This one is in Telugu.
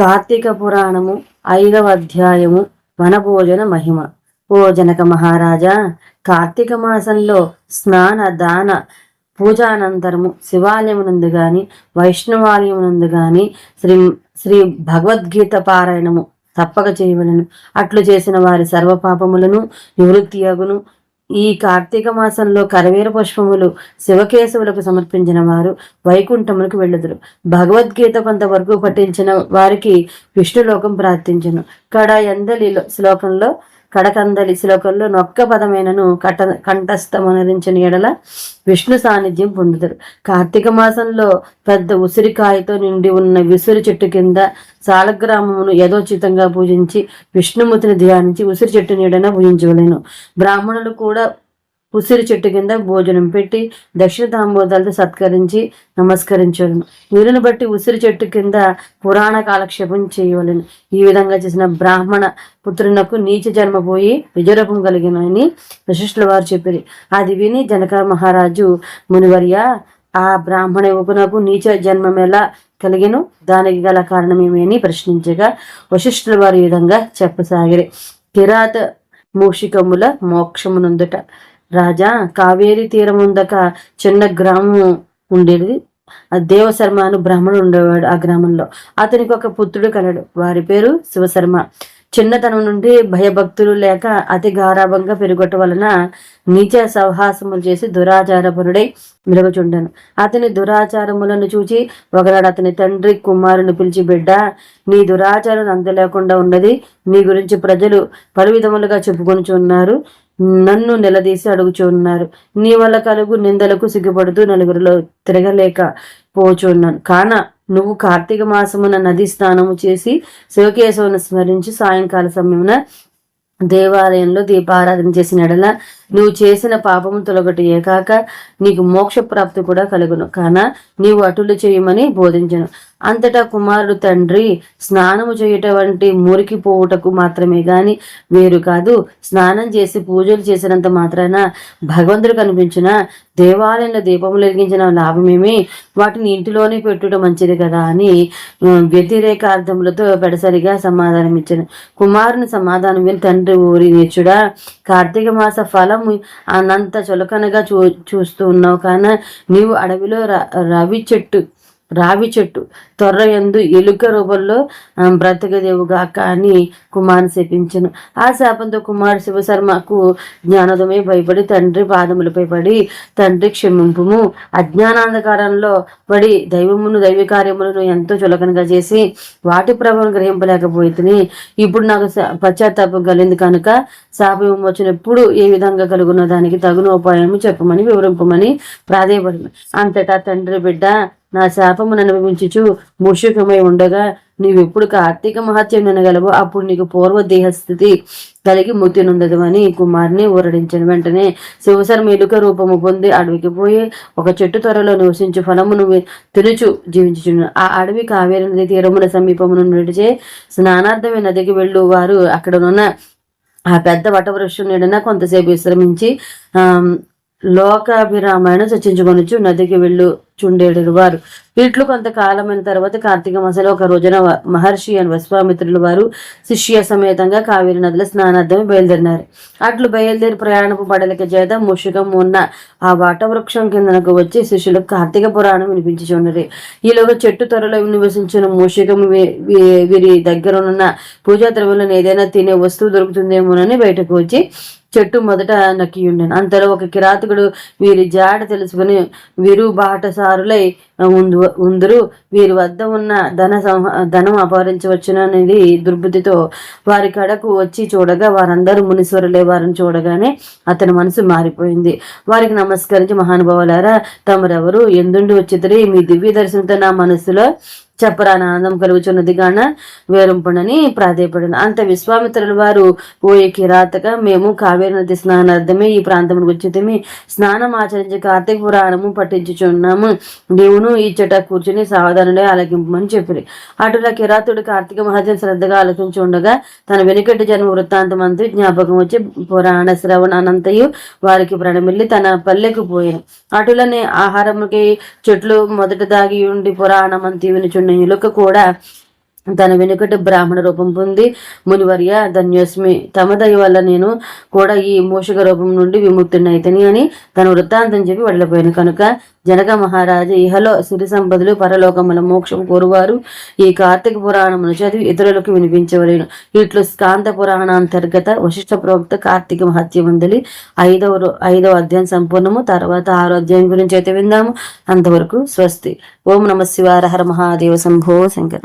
కార్తీక పురాణము ఐదవ అధ్యాయము వనభోజన మహిమ. భోజనక మహారాజా కార్తీక మాసంలో స్నాన దాన పూజానంతరము శివాలయమునందు గాని వైష్ణవాలయమునందు గాని శ్రీ శ్రీ భగవద్గీత పారాయణము తప్పక చేయవలను. అట్లు చేసిన వారి సర్వపాపములను నివృత్తి అగును. ఈ కార్తీక మాసంలో కరవేర పుష్పములు శివకేశవులకు సమర్పించిన వారు వైకుంఠములకు వెళ్ళదురు. భగవద్గీత కొంతవరకు పఠించిన వారికి విష్ణులోకం ప్రార్థించను. కడ ఎందలి శ్లోకంలో కడకందలి శ్లోకంలో నొక్క పదమైనను కట కంఠస్థమనరించిన ఎడల విష్ణు సాన్నిధ్యం పొందుతారు కార్తీక మాసంలో పెద్ద ఉసిరికాయతో నిండి ఉన్న విసురు చెట్టు కింద సాలగ్రామమును యథోచితంగా పూజించి విష్ణుమూర్తిని ధ్యానించి ఉసిరి చెట్టు నీడన పూజించవలేను. బ్రాహ్మణులు కూడా ఉసిరి చెట్టు కింద భోజనం పెట్టి దక్షిణ తాంబోదాలతో సత్కరించి నమస్కరించవలను. వీరుని బట్టి ఉసిరి చెట్టు కింద పురాణ కాలక్షేపం చేయవలను. ఈ విధంగా చేసిన బ్రాహ్మణ పుత్రునకు నీచ జన్మ పోయి విజయరూపం కలిగినని వశిష్ఠుల వారు చెప్పారు. అది విని జనక మహారాజు మునివర్య ఆ బ్రాహ్మణ యువకునకు నీచ జన్మం ఎలా కలిగిను? దానికి గల కారణమేమి అని ప్రశ్నించగా వశిష్ఠుల వారు ఈ విధంగా చెప్పసాగిరి. కిరాత మూషికముల మోక్షమునందుట రాజా కావేరీ తీరం ఉందక చిన్న గ్రామం ఉండేది. ఆ దేవశర్మ అని బ్రాహ్మణుడు ఉండేవాడు ఆ గ్రామంలో. అతనికి ఒక పుత్రుడు కలడు. వారి పేరు శివశర్మ. చిన్నతనం నుండి భయభక్తులు లేక అతి గారాభంగా పెరుగొట్ట వలన నీచ సవహాసములు చేసి దురాచారపరుడై మిరగచుండను అతని దురాచారములను చూచి ఒకనాడు అతని తండ్రి కుమారుని పిలిచి బిడ్డ నీ దురాచారం అందలేకుండా ఉన్నది. నీ గురించి ప్రజలు పలు విధములుగా చెప్పుకొనిచున్నారు. నన్ను నిలదీసి అడుగుచున్నారు నీ వల్ల కలుగు నిందలకు సిగ్గుపడుతూ నలుగురిలో తిరగలేక పోచున్నాను. కాన నువ్వు కార్తీక మాసమున నది స్నానము చేసి శివకేశవును స్మరించి. సాయంకాల సమయమున దేవాలయంలో దీపారాధన చేసిన ఎడల నువ్వు చేసిన పాపము తొలగటి ఏకాక నీకు మోక్ష ప్రాప్తి కూడా కలుగును. కాన నీవు అటులు చేయమని బోధించను. అంతటా కుమారుడు తండ్రి స్నానము చేయుట వంటి మురికి పోవుటకు మాత్రమే గాని వేరు కాదు. స్నానం చేసి పూజలు చేసినంత మాత్రాన భగవంతుడు కనిపించిన దేవాలయంలో దీపములు వెలిగించిన లాభమేమి? వాటిని ఇంటిలోనే పెట్టుట మంచిది కదా అని వ్యతిరేకార్థములతో వ్యతిరేక అర్థములతో పెడసరిగా సమాధానం ఇచ్చాను కుమారుని సమాధానం విని తండ్రి ఊరి నేర్చుడా కార్తీక మాస ఫలం అనంత చులకనగా చూ చూస్తూ ఉన్నావు కాన నీవు అడవిలో ర- రవి చెట్టు రావి చెట్టు. త్వర ఎందు ఎలుక రూపంలో ఆ, బ్రతకదేవుగాక అని కుమారుని శపించను. ఆ శాపంతో కుమారు శివశర్మకు జ్ఞానోదమే భయపడి తండ్రి పాదములపై పడి తండ్రి క్షమింపుము. అజ్ఞానాంధకారంలో పడి దైవమును దైవ కార్యములను ఎంతో చులకనగా చేసి వాటి ప్రభావం గ్రహింపలేకపోతుంది ఇప్పుడు నాకు పశ్చాత్తాపం కలిగింది కనుక శాపం వచ్చినప్పుడు ఏ విధంగా కలుగున్న దానికి తగున ఉపాయము చెప్పమని వివరింపమని ప్రాధేయపడింది అంతటా తండ్రి బిడ్డ నా శాపమును అనుభవించుచు ముషుకమై ఉండగా నీవెప్పుడు కార్తీక మహత్యం వినగలవు అప్పుడు నీకు పూర్వ దేహస్థితి కలిగి ముక్తి అని కుమార్ని ఊరడించిన వెంటనే శివశర్మ ఎలుక రూపము పొంది అడవికి పోయి ఒక చెట్టు త్వరలో నివసించు ఫలమును తెలుచు తినుచు ఆ అడవి కావేరి నది తీరముల సమీపమును నడిచే స్నానార్థమే నదికి వెళ్ళు వారు అక్కడనున్న ఆ పెద్ద వటవృక్షం నీడన కొంతసేపు విశ్రమించి ఆ లోకాభిరామాయణ చర్చించుకొనొచ్చు నదికి వెళ్ళు. చుండేడు వారు. వీటిలో కొంతకాలమైన తర్వాత కార్తీక మాసంలో ఒక రోజున మహర్షి అని విశ్వామిత్రులు వారు శిష్య సమేతంగా కావేరి నదిలో స్నానార్థం బయలుదేరినారు. అట్లు బయలుదేరి ప్రయాణపు పడలిక చేత ముషికం ఉన్న ఆ వటవృక్షం కిందనకు వచ్చి శిష్యులకు కార్తీక పురాణం వినిపించుచున్నది. ఈలోగా చెట్టు త్వరలో నివసించిన మూషికం వీ- వీ- వీరి దగ్గరనున్న పూజా ద్రవ్యంలో ఏదైనా తినే వస్తువు దొరుకుతుందేమోనని బయటకు వచ్చి చెట్టు మొదట నక్కి ఉండను అంతలో ఒక కిరాతకుడు వీరి జాడ తెలుసుకుని వీరు బాటసారులై ఉందు ఉందరు. వీరి వద్ద ఉన్న ధన సంహ ధనం అపహరించవచ్చుననేది దుర్బుద్ధితో వారి కడకు వచ్చి చూడగా వారందరూ మునీశ్వరులే వారిని చూడగానే అతని మనసు మారిపోయింది. వారికి నమస్కరించి మహానుభావులారా తమరెవరు? ఎందుండి వచ్చిద్దరి మీ దివ్య దర్శనంతో నా మనసులో చెప్పరాని ఆనందం కలుగుచున్నది గాన వేరంపునని ప్రాధేయపడిన. అంత విశ్వామిత్రుల వారు పోయే కిరాతక మేము కావేరి నది స్నానార్థమే ఈ ప్రాంతం వచ్చితమే స్నానం ఆచరించి కార్తీక పురాణము పఠించుచున్నాము. దేవును ఇచ్చట కూర్చుని సావధానుడే ఆలకింపమని చెప్పి అటులా కిరాతుడు కార్తీక మహాజన్ శ్రద్ధగా ఆలకించి ఉండగా తన వెనుకటి జన్మ వృత్తాంతం అంతా జ్ఞాపకం వచ్చి పురాణ శ్రవణ అనంతయు వారికి ప్రణమిల్లి తన పల్లెకు పోయాను. అటులనే ఆహారముకి చెట్లు మొదట దాగి ఉండి పురాణం అంతి వినుచున్న ఎలుక కూడా తన వెనుకటి బ్రాహ్మణ రూపం పొంది మునివర్య ధన్యోస్మి తమ దయ వల్ల నేను కూడా ఈ మూషక రూపం నుండి విముక్తున్నైతని అని తన వృత్తాంతం చెప్పి వెళ్ళిపోయాను కనుక జనక మహారాజు ఇహలో సిరి సంపదలు పరలోకముల మోక్షం కోరువారు. ఈ కార్తీక పురాణమును చదివి ఇతరులకు వినిపించవలేను. ఇట్లు స్కాంత పురాణాంతర్గత వశిష్ఠ ప్రోక్త కార్తీక మహత్యమందలి ఐదవ ఐదవ అధ్యాయం సంపూర్ణము తర్వాత ఆరో అధ్యాయం గురించి అయితే విందాము. అంతవరకు స్వస్తి. ఓం నమ శివార హర మహాదేవ శంభో శంకర.